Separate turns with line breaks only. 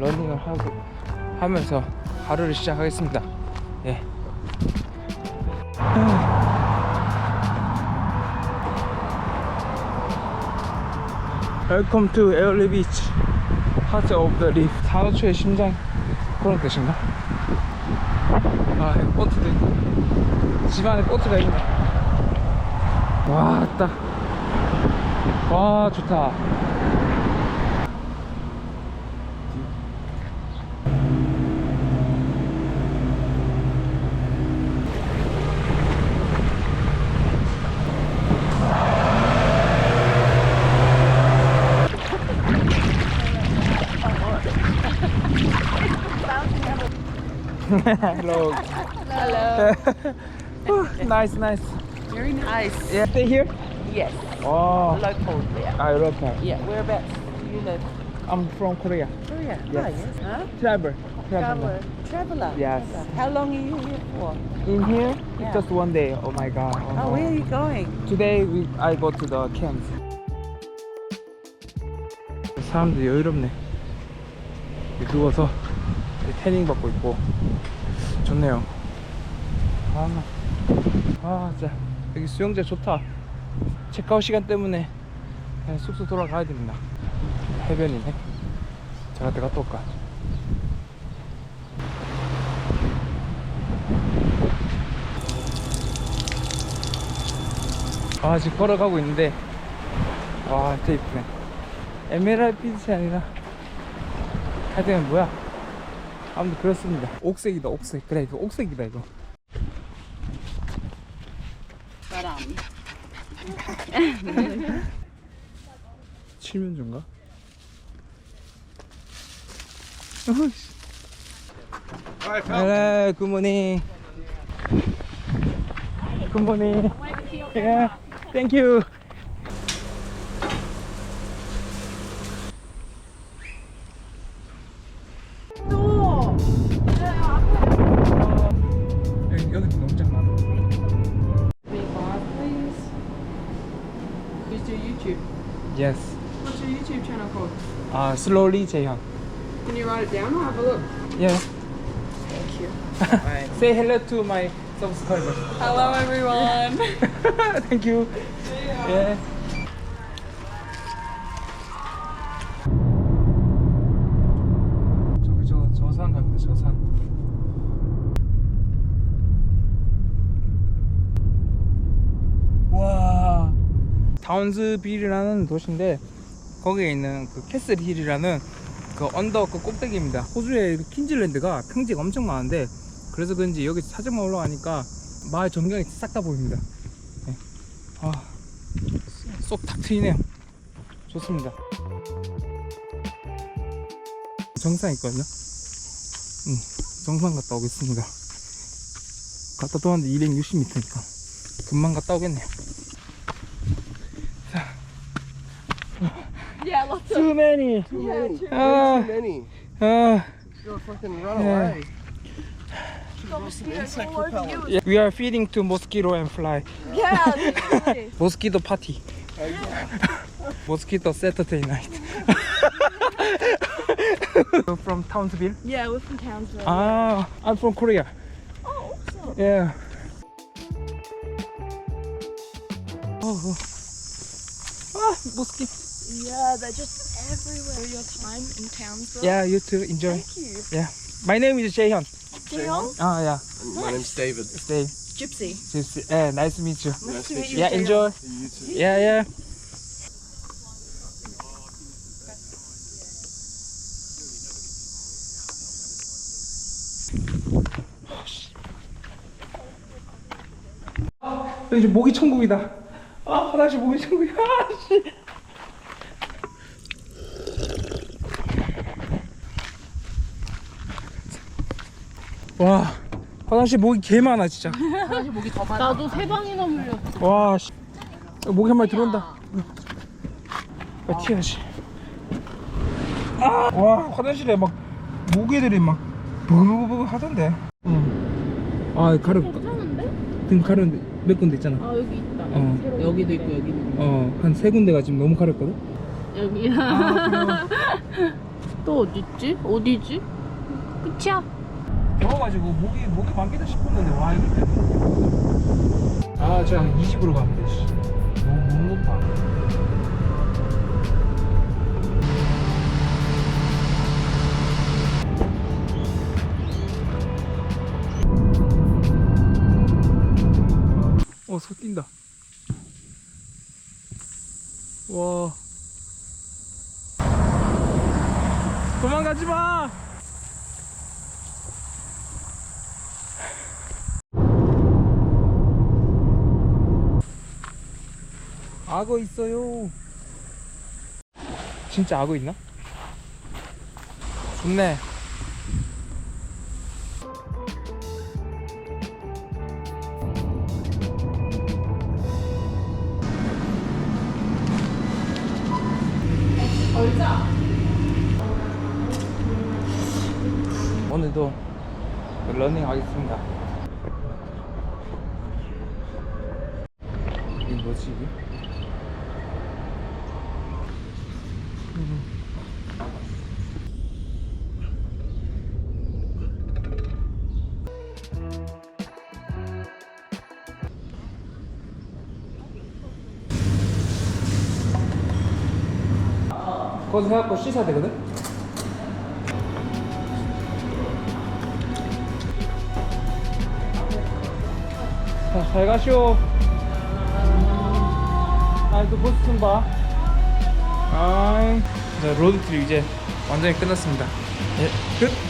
러닝을 하고 하면서 하루를 시작하겠습니다. 예. Welcome to Airly Beach, Heart of the Reef. 산호초의 심장 그런 뜻인가? 아, 보트도 있고 집안에 보트가 있네. 와, 딱. 와, 좋다. Hello.
Hello.
nice, nice.
Very nice.
Yeah, stay here.
Yes.
Oh,
Local there.
I love that.
Yeah. Whereabouts do you live?
I'm from Korea.
Korea.
Yes.
Oh, yes. Huh?
Travel.
Traveler. Traveler.
Yes.
Traveler. How long are you here for?
In here,
Yeah.
it's just one day. Oh my god.
Oh,
no.
where are you going?
Today we, I go to the camp. 사람들 여유롭네. 이렇게 누워서 이렇게 태닝 받고 있고 좋네요. 아, 아, 진짜 여기 수영장 좋다. 체크아웃 시간 때문에 그냥 숙소 돌아가야 됩니다. 해변이네. 제가 때 갔다 올까. 아 지금 걸어가고 있는데 와 진짜 이쁘네 에메랄드 빛이 아니라 하여튼 뭐야 아무튼 그렇습니다 옥색이다 옥색 그래 이거 옥색이다 이거
um,
칠면조인가? Hello, good morning. Good morning. Yeah, thank you. 여기
YouTube?
Yes.
What's your YouTube channel called?
Uh, slowly Jaehyun.
Can you write it down or have a look?
Yeah.
Thank you.
Say hello to my subscribers.
Hello everyone.
Thank you. Yeah. 다운스빌이라는 도시인데 거기에 있는 그 캐슬 힐이라는 그 언덕 그 꼭대기입니다. 호주의 그 퀸즐랜드가 평지가 엄청 많은데 그래서 그런지 여기 사정만 올라가니까 마을 전경이 싹 다 보입니다. 네. 아, 쏙탁 트이네요. 좋습니다. 정상 있거든요. 음, 정상 갔다 오겠습니다. 갔다 또 왔는데 260m니까 금방 갔다 오겠네요.
yeah, lots
Too many.
Yeah, too
아,
many.
아,
Go fucking run
Yeah.
away.
mosquitoes all over you.
yeah, we are feeding to mosquito and fly.
Yeah.
Mosquito party. Mosquito Saturday night. You're from Townsville?
yeah, we're from Townsville.
Ah, I'm from Korea.
oh, awesome.
Yeah. Oh, oh. Ah, mosquito.
Yeah, they're just everywhere. Your time in Townsville.
Yeah, you too. Enjoy.
Thank you.
Yeah. My name is Jaehyun.
Jeong?
Ah, yeah.
And My name's David.
Stay.
Gypsy.
Gypsy. Yeah, nice to meet you.
Nice to meet you.
Yeah, enjoy.
You too.
Yeah, yeah. 이제 모기 천국이다. 아, 화장실 모기 천국이야. 아, 씨. 와, 화장실 모기 개 많아 진짜.
나도 세 방이나 물렸어.
와, 씨. 모기 한 마리 들어온다. 야, 튀어야지. 아, 와, 화장실에 막 모기들이 막 부부부부 하던데. 응. 아, 가려.
괜찮은데?
등 가려운데 몇 군데 있잖아.
아 여기 있다.
어.
새로.
여기도 있고 여기도 있고.
어, 한 세 군데가 지금 너무 가렸거든.
여기.
아,
또 어딨지? 어디지? 끝이야?
더워가지고 목이 목이 감기다 싶었는데 와 이거 때문에 아 제가 이 집으로 가면 돼 씨. 너무 너무 높아 어소 뛴다. 와. 도망가지 마 악어 있어요. 진짜 악어 있나? 좋네. 오늘도 러닝 하겠습니다. 이게 뭐지 이게? 거기서 해갖고 씻어야 되거든? 자, 잘 가시오. 아이고, 보스턴 봐. 자, 로드트립 이제 완전히 끝났습니다. 예, 끝.